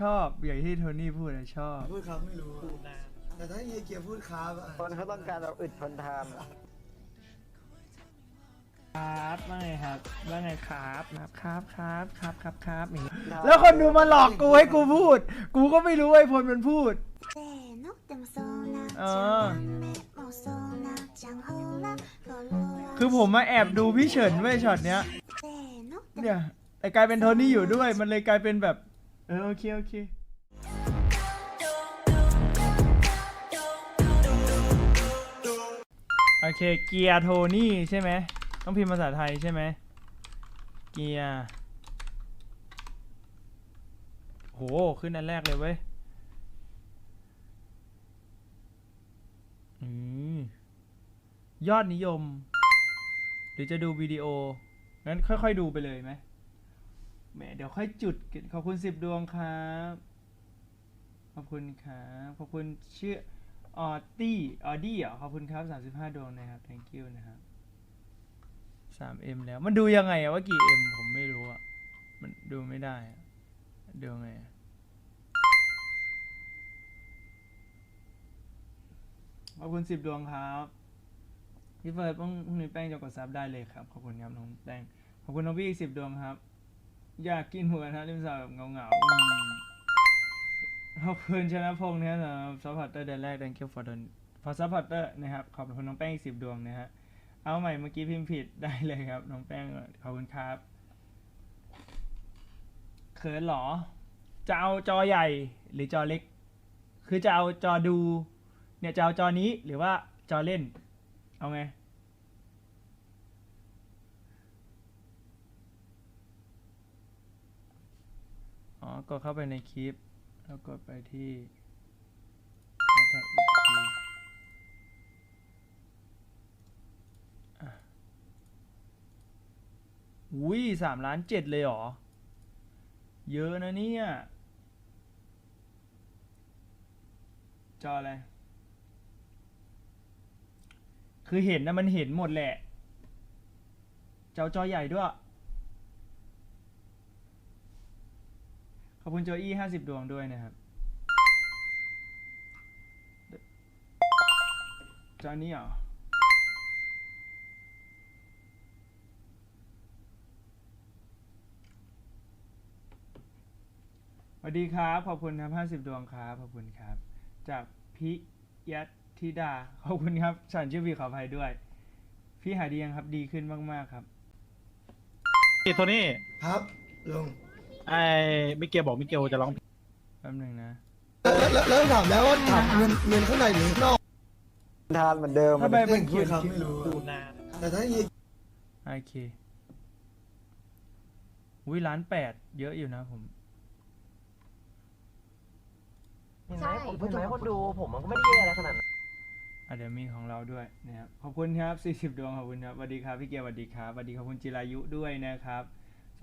ชอบอย่างที่โทนี่พูดนะชอบ พูดครับไม่รู้แต่ถ้าเฮียเกียร์พูดครับอะคนเขาต้องการเราอึดทนทานครับว่าไงครับว่าไงครับครับครับครับครับครับครับงงี้แล้วคนดูมาหลอกกูให้กูพูด กูก็ไม่รู้ไอ้พลมันพูด คือผมมาแอบดูพี่เฉินไว้ช็อตเนี้ยเนี่ยแต่กลายเป็นโทนี่อยู่ด้วย มันเลยกลายเป็นแบบ เออโอเคโอเคโอเคเกียร์โทนี่ใช่ไหมต้องพิมพ์ภาษาไทยใช่ไหมเกียร์โหขึ้นอันแรกเลยเว้ยยอดนิยม หรือจะดูวิดีโองั้นค่อยๆดูไปเลยไหม แหมเดี๋ยวค่อยจุด ขอบคุณสิบดวงครับ ขอบคุณครับ ขอบคุณชื่อออตี้ออดี้เหรอขอบคุณครับสามสิบห้าดวงนะครับ thank you นะครับสามเอ็มแล้ว มันดูยังไงอะว่ากี่เอ็มผมไม่รู้อะมันดูไม่ได้อะดูไงอะขอบคุณสิบดวงครับพี่เฟิร์สพรุ่งพรุ่งนี้แป้งจะกดซับได้เลยครับ ขอบคุณครับน้องแป้งขอบคุณน้องพี่อีกสิบดวงครับ อยากกินหมูกระทะริมสระแบบเงาๆขอบคุณชนะพงษ์นะครับสำหรับซัพพอร์เตอร์เดือนแรก thank you for the for supporter นะครับ ขอบคุณน้องแป้งอีกสิบดวงนะฮะ เอาใหม่เมื่อกี้พิมพ์ผิดได้เลยครับ น้องแป้ง ขอบคุณครับ เขินหรอ จะเอาจอใหญ่หรือจอเล็ก คือจะเอาจอดู เนี่ยจะเอาจอนี้หรือว่าจอเล่น เอาไง อก็เข้าไปในคลิป แล้วกดไปที่แฮชแท็กอีกทีอุ้ยสามล้านเจ็ดเลยเหรอ เยอะนะเนี่ย จออะไร คือเห็นนะมันเห็นหมดแหละ เจ้าจอใหญ่ด้วย อบคุณโจอี้ห้าสิบดวงด้วยนะครับจอนี้เหรอสวัสดีครับ ขอบคุณครับห้าสิบดวงครับ ขอบคุณครับ จากพิยัตธิดา ขอบคุณครับ ฉันชื่อวีขออภัยด้วย พี่หายดียังครับ ดีขึ้นมาก ๆ ครับ พี่โทนี่ครับลุง ไอ้มิเกลบอกมิเกลจะร้องแป๊บหนึ่งนะ แล้วแล้วแล้วถามแล้วว่าถามเงินเงินข้างในหรือข้างนอกทานเหมือนเดิมทำไมเรื่มัอนงพูเขีดยนครับคลิปไม่รู้อะดูนานแต่ถ้าเฮียโอเควิล้านแปดเยอะอยู่นะผม เห็นไหมผมเห็นไหมคนดูผมมันก็ไม่ได้แย่อะไรขนาดนั้นอะเดี๋ยวมีของเราด้วยนะครับ ขอบคุณครับ 40 ดวงขอบคุณครับสวัสดีครับพี่เกียร์สวัสดีครับสวัสดีขอบคุณจิรายุด้วยนะครับ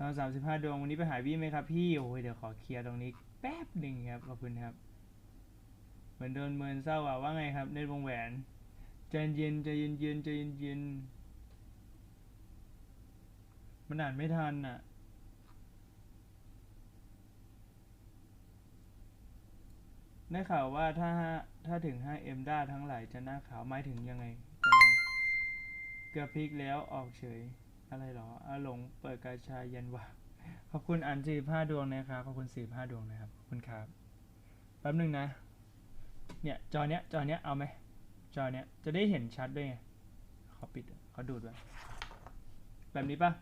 สองสามสิบห้าดวงวันนี้ไปหาพี่ไหมครับพี่โอ้ยเดี๋ยวขอเคลียร์ตรงนี้แป๊บหนึ่งครับขอบคุณครับ เหมือนโดนเมินเศร้าอะว่าไงครับเนวงแหวนใจเย็นใจเย็นเย็นใจเย็นเย็นมันอ่านไม่ทันอะได้ข่าวว่าถ้าถ้าถึง 5M ด้าทั้งหลายจะหน้าขาวหมายถึงยังไงจะยังเกือบพลิกแล้วออกเฉย อะไรหรออาหลงเปิดกาชายันวะขอบคุณอันสี่ห้าดวงนะครับขอบคุณสี่ห้าดวงนะครับขอบคุณครับแป๊บหนึ่งนะ เนี่ยจอเนี้ยจอเนี้ยเอาไหมจอเนี้ยจะได้เห็นชัดด้วยไงขอปิดขอดูดไว้แบบนี้ปะ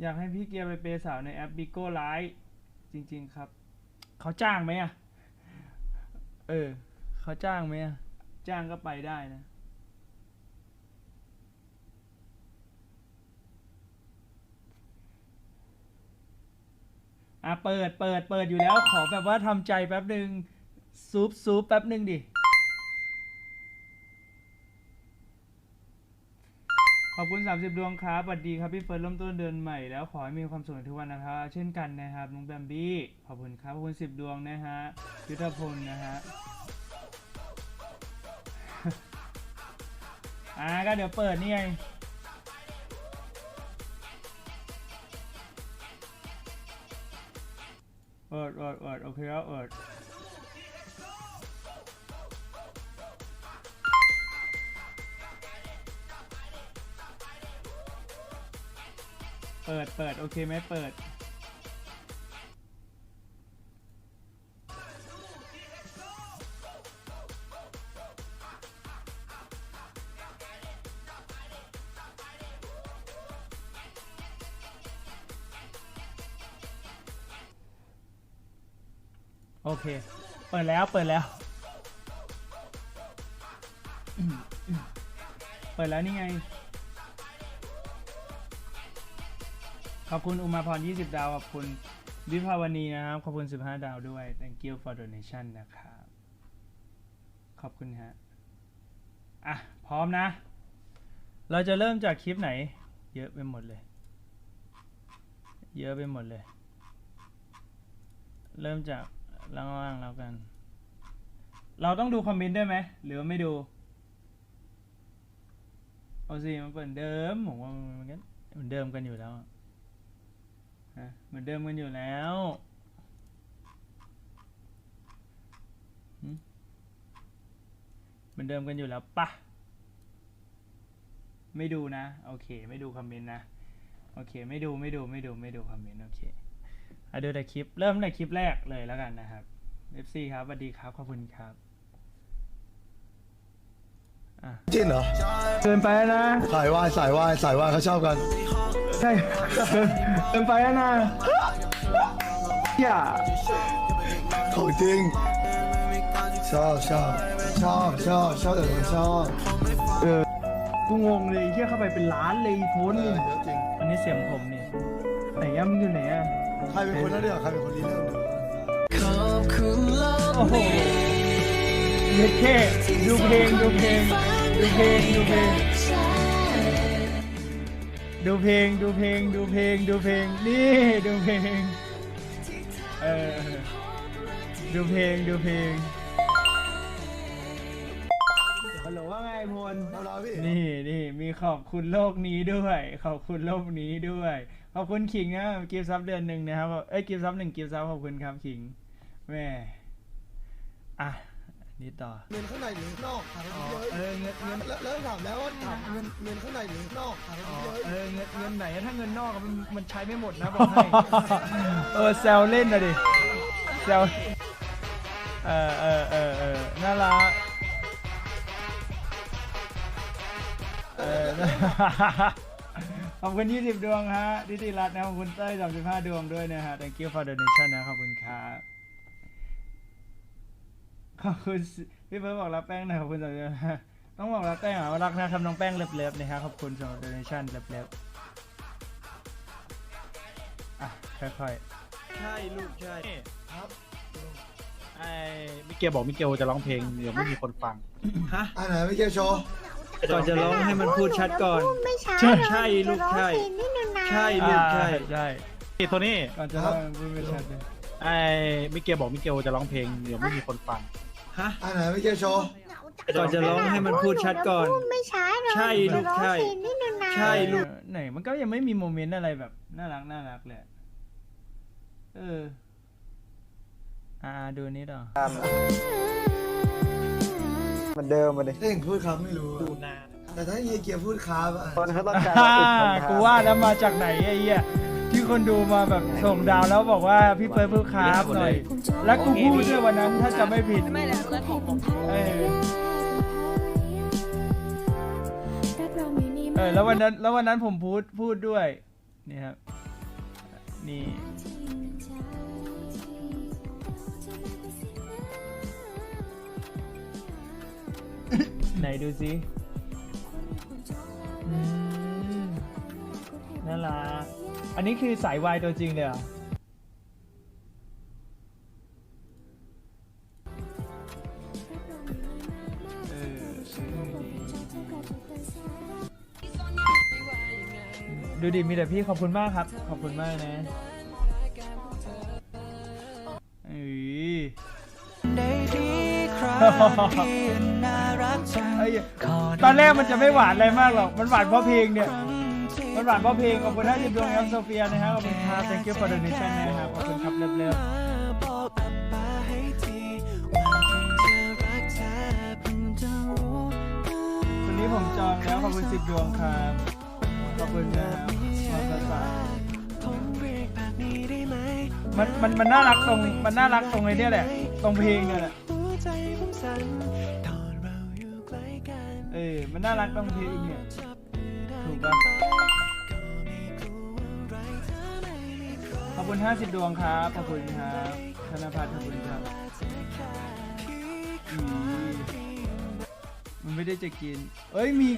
อยากให้พี่เกียร์ไปเปย์สาวในแอปบิโก้ไลท์จริง ๆ ครับ เขาจ้างไหมอะ เออ เขาจ้างไหมอะจ้างก็ไปได้นะ อะ เปิดเปิดเปิดอยู่แล้ว ขอแบบว่าทำใจแป๊บหนึ่งซูปซูปแป๊บหนึ่งดิ ขอบคุณ 30 ดวงครับสวัสดีครับพี่เฟิร์นเริ่มต้นเดือนใหม่แล้วขอให้มีความสุขทุกวันนะครับ เช่นกันนะครับน้องแบมบี้ขอบคุณครับขอบคุณ 10 ดวงนะฮะยุทธพลนะฮะอ่าก็เดี๋ยวเปิดนี่ไงเอิดเอิดเอิดโอเคแล้วเอิด เปิดเปิดโอเคไหมเปิด โอเค เปิดแล้วเปิดแล้ว เปิดแล้วนี่ไง ขอบคุณอุมาพร 20 ดาว ขอบคุณวิภาวณีนะครับ ขอบคุณ 15 ดาวด้วย thank you for donation นะครับ ขอบคุณฮะ อะ พร้อมนะ เราจะเริ่มจากคลิปไหน เยอะไปหมดเลย เยอะไปหมดเลย เริ่มจากล่างๆแล้วกัน เราต้องดูคอมเมนต์ด้วยไหม หรือไม่ดู เอาสิมันเหมือนเดิมผมว่ามันเหมือนเดิมกันอยู่แล้ว เหมือนเดิมกันอยู่แล้วเหมือนเดิมกันอยู่แล้วปะไม่ดูนะ โอเค ไม่ดูคอมเมนต์นะ โอเค ไม่ดูไม่ดูไม่ดูไม่ดูคอมเมนต์ โอเคอะดูแต่คลิป เริ่มในคลิปแรกเลยแล้วกันนะครับ FC ครับสวัสดีครับ ขอบคุณครับ จริงเหรอเกินไปแล้วนะ สายวายสายวายสายวายเขาชอบกัน ใช่เกินเกินไปแล้วนะอย่าของจริงชอบชอบชอบชอบชอบแต่คนชอบกูงงเลยเฮียเข้าไปเป็นล้านเลยโพสเอต์อนี่เยอะจริงอันนี้เสียงผมเนี่ยไหนย่ำอยู่ไหนอะใครเป็นคนนั้นเดียวใครเป็นคนนี้เรื่องโอ้โห เย็ดแค่ดูเพลงดูเพลงดูเพลงดูเพลงดูเพลงดูเพลงดูเพลงดูเพลงนี่ดูเพลงเออดูเพลงดูเพลงฮัลโหลว่าไงพลนี่นี่มีขอบคุณโลกนี้ด้วย ขอบคุณโลกนี้ด้วย ขอบคุณขิงนะกิฟซับเดือนหนึ่งนะครับเอ้ยกิฟซับหนึ่งกิฟซับขอบคุณครับขิงแม่อะ นี่ต่อเงินข้างในหรือนอกถามอ๋อเยอะเออเงินเงินแล้วแล้วถามแล้วว่าถามเงินเงินข้างในหรือนอกถามอ๋อเยอะเออเงินเงินไหนถ้าเงินนอกอะมันมันใช้ไม่หมดนะบอกให้เออแซวเล่นนะดิแซวเออเออเออเออน่ารักเออขอบคุณ 20 ดวงฮะทิติรัตน์นะขอบคุณเต้ย35 ดวงด้วยนะฮะ thank you for donation นะขอบคุณครับ ขอบคุณพี่เบิร์ดบอกรักแป้งหน่อยขอบคุณสำหรับต้องบอกรักแป้งเหรอรักนะครับน้องแป้งเล็บๆนะครับขอบคุณสำหรับ donation เล็บๆอะค่อยใช่ลูกใช่ครับไอ้มิเกลบอกมิเกลจะร้องเพลงเดี๋ยวไม่มีคนฟังอันไหนไม่เกี่ยวโชว์ก่อนจะร้องให้มันพูดชัดก่อน ไม่ช้าใช่ลูกใช่ ใช่ๆลูกอ่าใช่ใช่นี่โทนี่ก่อนจะเล่าพูดไม่ชัดเลยไอ้มิเกลบอกมิเกลจะร้องเพลงเดี๋ยวไม่มีคนฟัง ฮะ อันไหนไม่เกี่ยวโชว์ก่อนจะร้องให้มันพูดชัดก่อนไม่ช้าเลยใช่ลูกใช่นิดนึงนะใช่ลูกเออไหนมันก็ยังไม่มีโมเมนต์อะไรแบบน่ารักน่ารักเลยอะเออ อ่าดูนี่ต่อเหมือนเดิมมาเลยถ้าเองพูดครับไม่รู้ดูนานแต่ถ้าเฮียเกียร์พูดครับอะคนเขาต้องการเราอึดทนทานกูว่าแล้วมาจากไหนไอ้เหี้ย ที่คนดูมาแบบส่งดาวแล้วบอกว่าพี่เฟิร์สพูดครับหน่อย แล้วกูพูดด้วยวันนั้นถ้าจะไม่ผิด ไม่แล้วแล้วของผมเออเออแล้ววันนั้นแล้ววันนั้นผมพูดพูดด้วยนี่ครับนี่ไหนดูสิอืมน่ารัก อันนี้คือสายวายตัวจริงเลยเหรอเออเออดีดีดูดิมีแต่พี่ขอบคุณมากครับ ขอบคุณมากนะเอ้ยไอ้เหี้ยตอนแรกมันจะไม่หวานอะไรมากหรอก มันหวานเพราะเพลงเนี่ยันหวานเพราะเพลงขอบคุณท่านจิตดวงแอลโซเฟียนะครับขอบคุณครับ thank you for donation นะครับขอบคุณครับเร็วๆคนนี้ผมจองแล้วขอบคุณสิบดวงครับขอบคุณนะครับขอบคุณครับมันมันมันน่ารักตรงมันน่ารักตรงไอ้นี่แหละ ตรงเพลงเนี่ยแหละเออมันน่ารักตรงเพลงเนี่ยถูกปะ คุณ 50 ดวงครับ ขอบคุณครับธนพัฒน์ขอบคุณครับอีมันไม่ได้จะกิน เอ้ยมี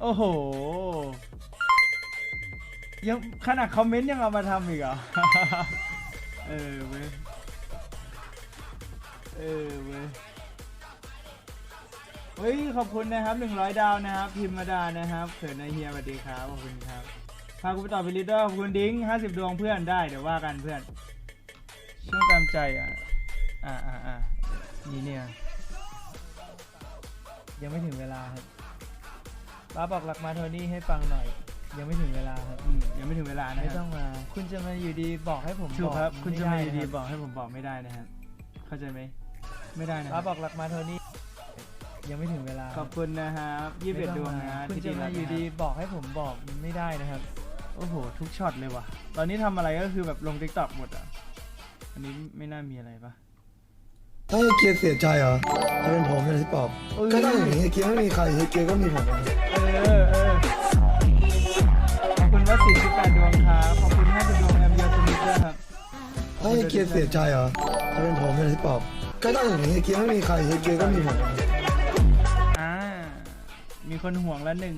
โอ้โห ยังขนาดคอมเมนต์ยังเอามาทำอีกเหรอ เออเว้ย เออเว้ย เฮ้ยขอบคุณนะครับ 100 ดาวนะครับ พิมพ์มาดานะครับเขินนายเฮียสวัสดีครับขอบคุณครับพาคุณไปต่อไปลิดเดอร์ขอบคุณดิ้ง50 ดวงเพื่อนได้เดี๋ยวว่ากันเพื่อนช่วงตามใจอะอ่าอ่าอ่านี่เนี่ยยังไม่ถึงเวลาครับป้าบอกหลักมาโทนี่ให้ฟังหน่อย ยังไม่ถึงเวลาครับอืมยังไม่ถึงเวลานะไม่คต้รัอบงมา คุณจะมาอยู่ดีบอกให้ผมถูกครับอกคุณจะมาอยู่ดีไไบอกให้ผมบอกไม่ได้นะครับเข้าใจไหมไม่ได้นะคป้ารับบอกหลักมาโทนี่ ยังไม่ถึงเวลาขอบคุณนะครับยี่สิบเอ็ดดวงนะคุณที่จะมารักอยู่นะดีบอกให้ผมบอกมันไม่ได้นะครับ โอ้โห ทุกช็อตเลยว่ะ ตอนนี้ทำอะไรก็คือแบบลงทิกตอกหมดอะ อันนี้ไม่น่ามีอะไรปะ ถ้าเฮียเกียร์เสียใจเหรอถ้าเป็นผมเป็นที่ปอบเอ้ย ก็ต้องอย่างนี้เฮียเกียร์ไม่มีใครเฮียเกียร์ก็มีผมนะเออเออขอบคุณว่าสี่สิบแปดดวงครับขอบคุณห้าสิบดวงแอมเยอร์สมิธด้วยครับถ้าเฮียเกียร์เสียใจเหรอถ้าเป็นผมเป็นที่ปอบก็ต้องอย่างนี้เฮียเกียร์ไม่มีใครเฮียเกียร์ก็มีผมนะอ่า มีคนห่วงละหนึ่ง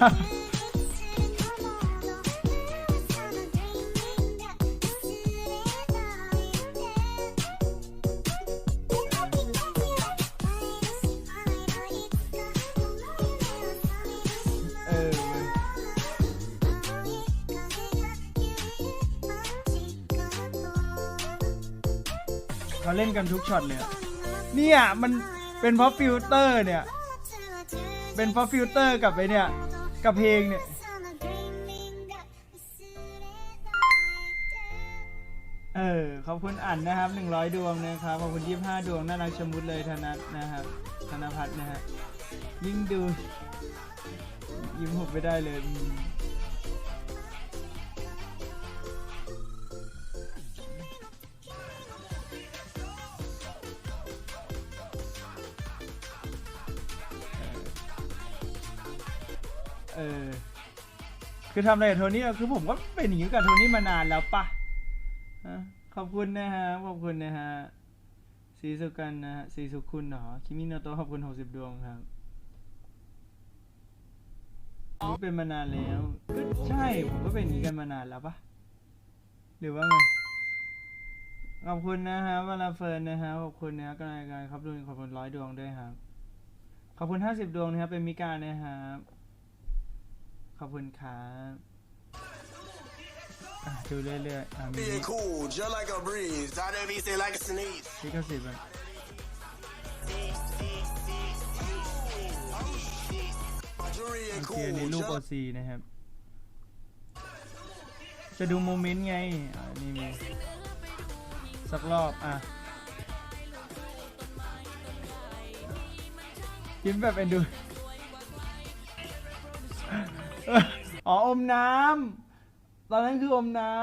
ฮ่า เขาเล่นกันทุกช็อตเลยอะเนี่ยมันเป็นเพราะฟิลเตอร์เนี่ย เป็นเพราะฟิลเตอร์กับไอเนี่ย กับเพลงเนี่ย เออ ขอบคุณอ่านนะครับ 100 ดวงนะครับ ขอบคุณ 25 ดวง น่ารักชะมุดเลยธนัทนะครับ ธนพัฒน์นะฮะ ยิ่งดู ยิ้มหุบไม่ได้เลย เออ คือทำอะไรกับโทนี่คือผมก็เป็นอย่างนี้กับโทนี่มานานแล้วปะอะขอบคุณนะฮะ ขอบคุณนะฮะสีสุกันนะฮะสีสุคุณเหรอ คิมิโนโตะขอบคุณ60ดวงครับนี่เป็นมานานแล้วก็ใช่ ผมก็เป็นอย่างนี้กันมานานแล้วปะหรือว่าไงขอบคุณนะฮะวลาเฟิร์นนะฮะขอบคุณนะกนายการครับรุนขอบคุณร้อยดวงด้วยครับ ขอบคุณห้าสิบดวงนะครับเป็นมิการนะครับ ขอบคุณครับอะดูเรื่อยๆอะมี Being cool, just like a breeze. I never say like a sneeze. ลิขสิทธิ์มันโอ Jewelry เค ain't อันนี้ cool. รูป just โอซีนะครับ จะดูโมเมนต์ไงอ่านี่มีสักรอบ อะยิ้มแบบเอ็นดู อ๋ออมน้ำตอนนั้นคืออมน้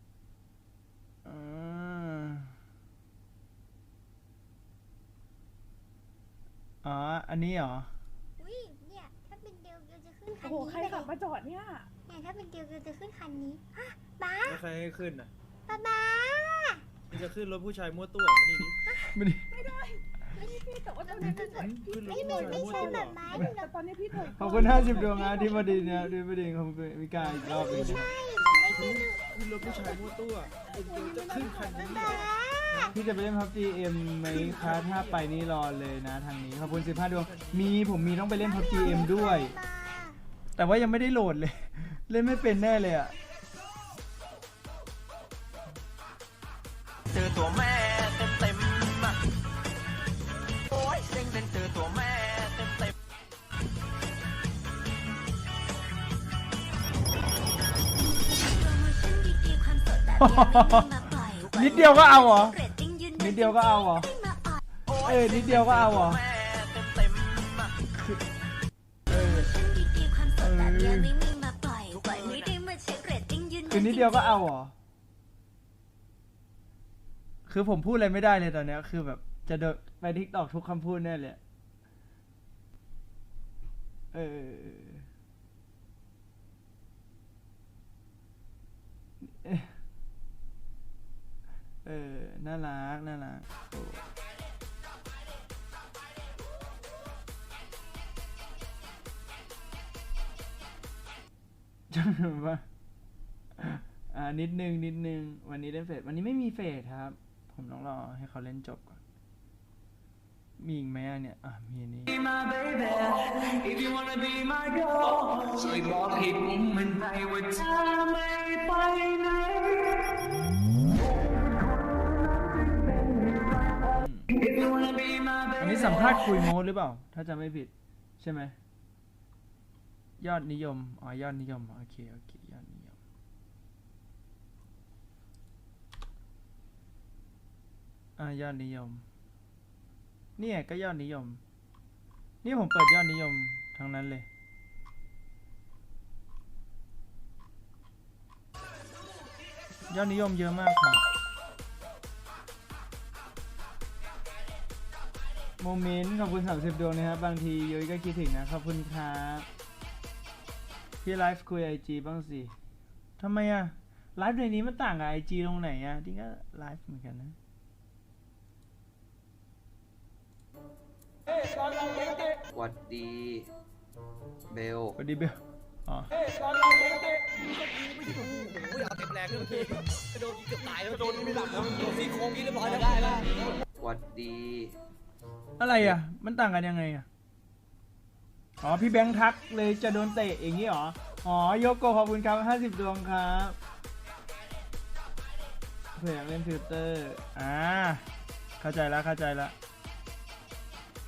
ำอ่าอ๋อ อันนี้เหรอ อุ้ยเนี่ยถ้าเป็นเดียวเดียวจะขึ้นคัโอ้นโห นี้ใครขับมาจอดเนี่ย เนี่ยถ้าเป็นเดียวเดียวจะขึ้นคันนี้ฮะบ้าแล้วใครให้ขึ้นอะบ้าบ้ามันจะขึ้นรถผู้ชายมั่วตัวมานี่ดิไม่ได้ ไม่ได้พี่แต่ว่าตอนนี้พี่ถอยพี่ขึ้นรถไม่ผู้เหมือนชายไม่มั่วใช่ตัวแบบบ้าอยู่แต่แล้วตอนนี้พี่ถอยขอบคุณห้าสิบดวงนะที่บดินนะที่บดินขอบคุณมิกาอีกรอบหนึงนะครับขึ้นรถผู้ชายมั่วตัวเดี๋ยวจะขึ้นคันนี้บ้าพี่จะไปเล่นพับจีเอ็มไหมคะถ้าไปนี่รอเลยนะทางนี้ขอบคุณสิบห้าดวงมีผมมีต้องไปเล่นพับจีเอ็มด้วย แต่ว่ายังไม่ได้โหลดเลย เล่นไม่เป็นแน่เลยอะเจอตัวแม่ นิดเดียวก็เอาเหรอ นิดเดียวก็เอาเหรอ เออนิดเดียวก็เอาเหรอคือนิดเดียวก็เอาเหรอ คือผมพูดอะไรไม่ได้เลยตอนเนี้ย คือแบบจะโดนไปทิกตอกทุกคำพูดแน่เลยอะเออ เออ น่ารัก น่ารักโอ้จำแบบว่าอ่า นิดนึง นิดนึง วันนี้เล่นเฟส วันนี้ไม่มีเฟสครับ ผมต้องรอให้เขาเล่นจบก่อน มีอีกไหมอะเนี่ย อะ มีอันนี้ อันนี้สัมภาษณ์คุยโม้หรือเปล่า ถ้าจำไม่ผิด ใช่ไหม ยอดนิยม อ๋อ ยอดนิยม โอเค โอเค ยอดนิยม อ่า ยอดนิยม เนี่ยก็ยอดนิยม นี่ผมเปิดยอดนิยมทั้งนั้นเลยยอดนิยมเยอะมากครับ โมเมนต์ขอบคุณ 30 ดวงนะครับ บางทียุ้ยก็คิดถึงนะ ขอบคุณครับพี่ไลฟ์คุยไอจีบ้างสิทำไมอะไลฟ์ในนี้มันต่างกับไอจีตรงไหนอะที่ก็ไลฟ์เหมือนกันนะหวัดดีเบลสวัสดีเบลอ๋อหวัดดี อะไรอะ มันต่างกันยังไงอะ อ๋อ พี่แบงค์ทักเลยจะโดนเตะอย่างนี้เหรอ อ๋อ โยโกขอบคุณครับ50ดวงครับเผื่ออยากเล่นฟิลเตอร์ อ่า เข้าใจแล้วเข้าใจแล้ว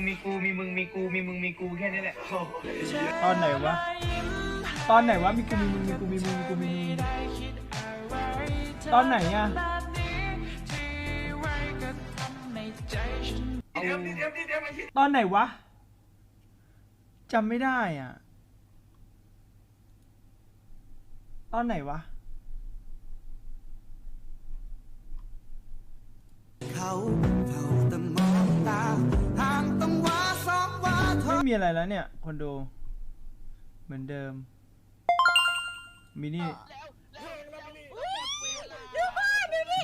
มีกูมีมึงมีกูมีมึงมีกูแค่นี้แหละ ตอนไหนวะ ตอนไหนวะ มีกูมีมึงมีกูมีมึงมีกูมีมึงตอนไหนอะ ตอนไหนวะจำไม่ได้อะ ตอนไหนวะ เขาเฝ้าแต่มองตาทางต้องว่าสองว่าเธอไม่มีอะไรแล้วเนี่ย คนดู เหมือนเดิม มินี่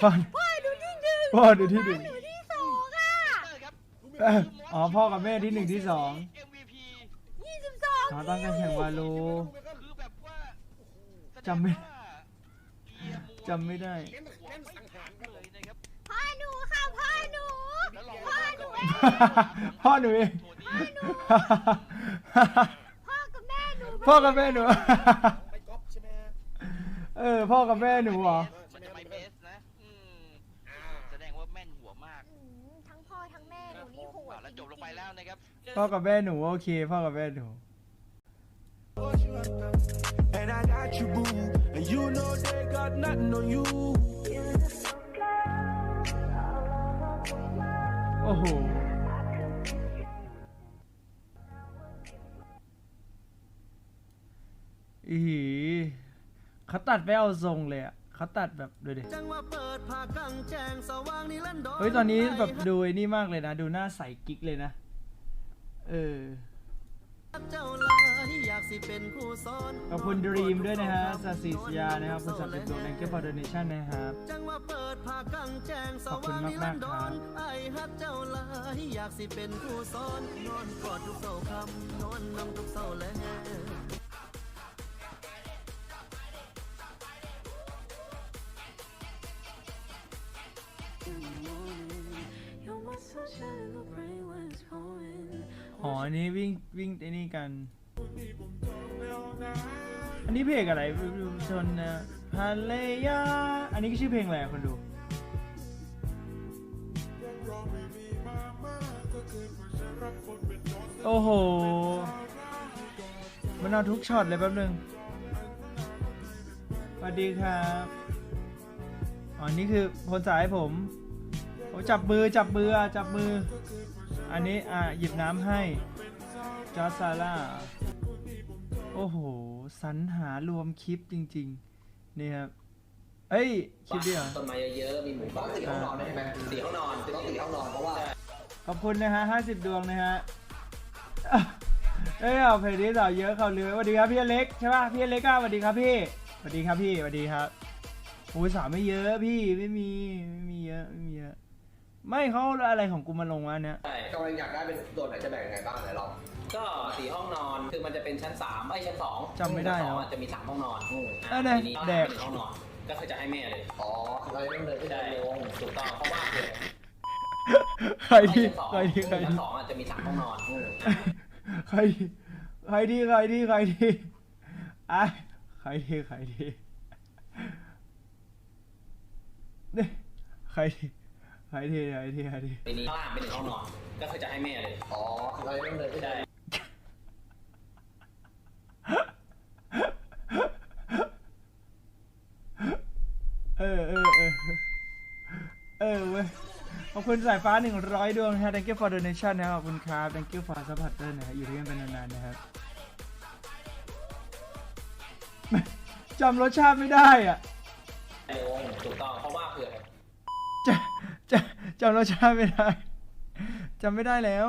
พ่อพ่อดูที่หนึ่งพ่อดูที่หนึ่งที่สองอะเอ้ยอ๋อพ่อกับแม่ที่หนึ่งที่สองยี่สิบสองอ๋อตอนการแข่งวาโลจำไม่ จำไม่ได้พ่อหนูค่ะพ่อหนูพ่อหนูพ่อหนูเอง พ่อกับแม่หนูพ่อกับแม่หนูเออพ่อกับแม่หนูเหรอมันจะไปเบสนะ อืมแสดงว่าแม่นหัวมาก อืมทั้งพ่อทั้งแม่ห นูนี่โหดแล้วจบลงไปแล้วนะครับพ่อกับแม่หนูโอเคพ่อกับแม่หนู And I got you boo And you know they got nothing on you โอ้โหอีหีเขาตัดไปเอาทรงเลยอะ เขาตัดแบบดูดิจังว่าเปิดผ้ากางแจงสว่างนี่ลันดอนเฮ้ยตอนนี้แบบดูไอ้นี่มากเลยนะ ดูหน้าใสกิ๊กเลยนะ เออเจ้าลายอยากสิเป็นผู้สอนขอบคุณดรีมด้วยนะฮะสาสิสยานะครับคุณสับเป็นตัวแองเกิลฟอร์เดเนชั่นนะครับจังว่าเปิดผ้ากางแจงสขอบคุว่าณงนี่ลัมากนๆดครัอบนไอ้ฮักเจ้าลายอยากสิเป็นผู้สอนนอนกอดทุกเสาคำนอนนำทุกเสาแล นนี้วิ่งวิ่งไอ้นี่กัน อันนี้เพลงอะไรชนนะฮาเลยาอันนี้ก็ชื่อเพลงอะไรอะคนดูโอ้โห มันเอาทุกช็อตเลยแป๊บนึงสวัสดีครับอ๋อนี่คือคนสายผมโอ้จับมือจับมือจับมือ อันนี้อะหยิบน้ำให้ จอร์จซาร่า โอ้โห สรรหารวมคลิปจริงๆ นี่ครับ เอ้ย คลิปเดียว ต้นไม้เยอะๆ มีหมูบ้านสี่ห้องนอนได้ไหมสี่ห้องนอนต้องสี่ห้องนอนเพราะว่าขอบคุณนะฮะห้าสิบดวงนะฮะอะเอ้ยเอาเพจนี้สาวเยอะเขาเลยสวัสดีครับพี่อเล็กใช่ป่ะ พี่อเล็กก็สวัสดีครับพี่สวัสดีครับพี่สวัสดีครับโอ้ยสาวไม่เยอะพี่ไม่มีไม่มีเยอะไม่มีเยอะ ไม่เขาเอาอะไรของกูมาลงวะเนี่ย ใช่กำลังอยากได้เป็นโดนไหนจะแบ่งยังไงบ้างไหนลองก็สี่ห้องนอนคือมันจะเป็นชั้นสามไม่ชั้นสองจำไม่ได้ชั้นสแล้องวอะจะมีสามห้องนอนเออเนี่ยทีนี้แดกเป็นห้องนอนก็คือจะให้แม่เลยอ๋อเราต้องเดินขึ้นเดินลงถูกต้องเพราะว่าเผื่อใครไม่ที่ชั้นสองใครที่ใครชั้ที่นสองอะจะมีสามห้องนอนใครที่ใครที่ใครที่ใครที่ไอ้ใครที่ใครที่เนี่ยใครที่ ใครที่ใครที่ใครที่ทีนี้ข้างล่างเป็นหนึ่งห้องนอนก็คือจะให้แม่เลยอ๋อเราต้องเดินขึ้นเดินเออเออเออเออเว้ยขอบคุณสายฟ้าหนึ่งร้อยดวงนะฮะ thank you for donation นะครับขอบคุณครับ thank you for support ด้วยนะฮะอยู่ด้วยกันเป็นนานๆนะครับจำรสชาติไม่ได้อะลงถูกต้อง เพราะว่าเผื่อ จะ จำรสชาติไม่ได้จำไม่ได้แล้ว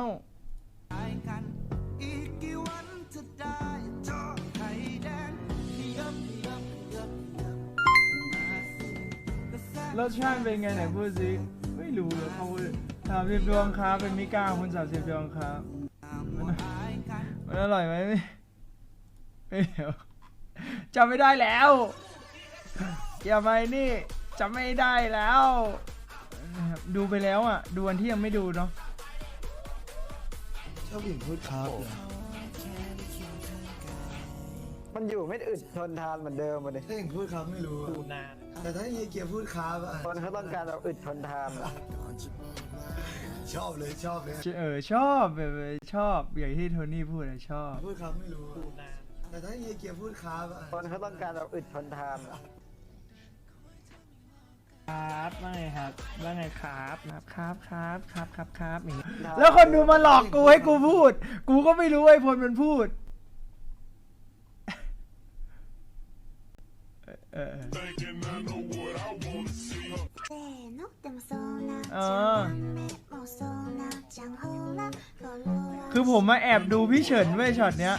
รสชาติเป็นไงไหนพูดสิไม่รู้เลยเขาสามสิบดวงครับเป็นมิก้าคุณสามสิบดวงครับมันอร่อยไหมไม่เดี๋ยวจำไม่ได้แล้ว อย่ามาไอ้นี่จำไม่ได้แล้ว ดูไปแล้วอะ ดูวันที่ยังไม่ดูเนาะชอบผู้หญิงพูดครับเหรอมันอยู่ไม่อึดทนทานเหมือนเดิมเลยถ้าหญิงพูดครับไม่รู้อะดูนานแต่ถ้าเฮียเกียร์พูดครับอะคนเขาต้องการแบบอึดทนทานอะชอบเลยชอบเลยเออชอบแบบชอบอย่างที่โทนี่พูดอะชอบ พูดครับไม่รู้ดูนานแต่ถ้าเฮียเกียร์พูดครับอะ คนเขาต้องการแบบอึดทนทานอะ ครับว่าไงครับว่าไงครับครับครับครับครับครับครับงนี้แล้วคนดูมาหลอกกูให้กูพูด กูก็ไม่รู้ไอ้พลมันพูดเออเออคือผมมาแอบดูพี่เฉินเว้ยช็อตเนี้ย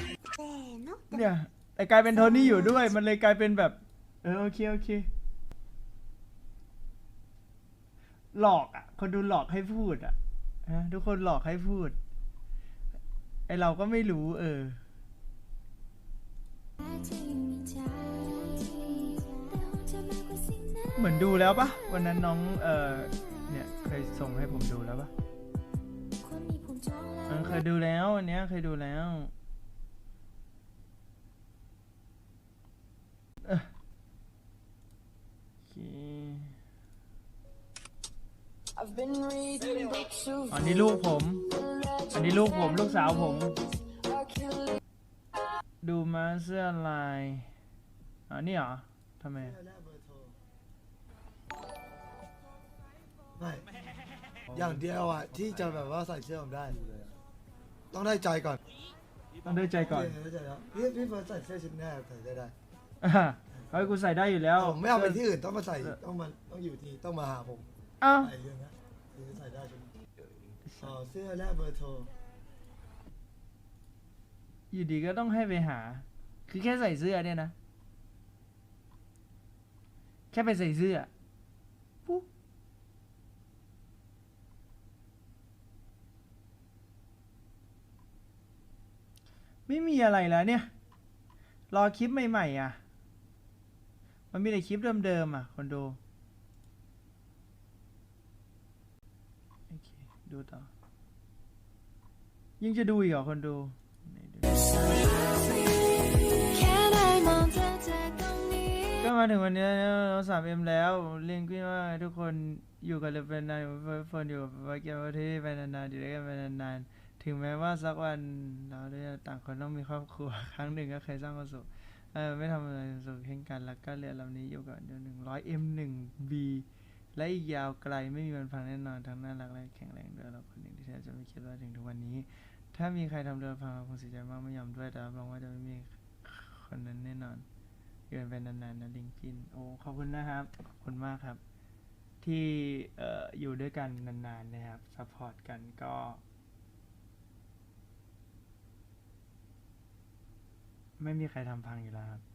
เนี่ยแต่กลายเป็นโทนี่อยู่ด้วยมันเลยกลายเป็นแบบ เออโอเคโอเค หลอกอะ คนดูหลอกให้พูดอะฮะทุกคนหลอกให้พูด ไอเราก็ไม่รู้ เออ เหมือนดูแล้วปะวันนั้นน้อง เออเนี่ยเคยส่งให้ผมดูแล้วปะเออเคยดูแล้วอันเนี้ยเคยดูแล้ว เออเค อันนี้ลูกผม อันนี้ลูกผมลูกสาวผม ดูมาเสื้อลายอ๋อนี่เหรอทำไมไม่อย่างเดียวอะที่จะแบบว่าใส่เสื้อผมได้ ต้องได้ใจก่อนต้องด้วยใจก่อนพี่ได้ใจแล้วพี่พี่เฟิร์สใส่เสื้อชิ้นแรกใส่ได้ได้อ่าเขาให้กูใส่ได้อยู่แล้วผมไม่เอาไปที่อื่นต้องมาใส่ต้องมาต้องอยู่ที่ต้องมาหาผมอ้าว ใส่องนะคือใส่ได้ชุดนี้อ๋อเสื้อแรกเบอร์โทร อยู่ดีก็ต้องให้ไปหา คือแค่ใส่เสื้อเนี่ยนะ แค่ไปใส่เสื้อปุ๊บไม่มีอะไรแล้วเนี่ย รอคลิปใหม่ ๆ อะ มันมีแต่คลิปเดิม ๆ อะ คนดู โอเค ดูต่อ ยังจะดูอีกเหรอคนดู ก็มาถึงวันนี้เราสามเอ็มแล้วเรียนคิดว่าทุกคนอยู่กันเลยเป็นนานเฟิร์นอยู่กับว่าเกี่ยวกับที่ไปนานๆอยู่ด้วยกันไปนานๆ ถึงแม้ว่าสักวันเราจะต่างคนต้องมีครอบครัว ครั้งหนึ่งก็เคยสร้างความสุขเออไม่ทำอะไรสุขเช่นกันแล้วก็เรือลำนี้อยู่กับเดี๋ยวหนึ่งร้อยเอ็มหนึ่งบี และอีกยาวไกลไม่มีวันพังแน่นอนทั้งน่ารักและแข็งแรงด้วยเราคนหนึ่งที่แทบจะไม่คิดว่าถึงทุกวันนี้ ถ้ามีใครทำเรือพังเราคงเสียใจมากไม่ยอมด้วยแต่รับรองว่าจะไม่มีคนนั้นแน่นอนอยู่กันไปนานๆนะลิงจินโอ้ขอบคุณนะครับขอบคุณมากครับ ที่เอ่ออยู่ด้วยกันนานๆนะครับซัพพอร์ตกันก็ไม่มีใครทำพังอยู่แล้วครับ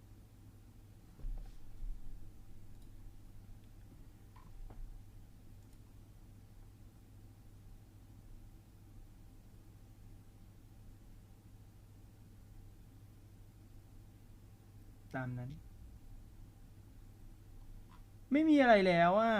ตามนั้น ไม่มีอะไรแล้วอะ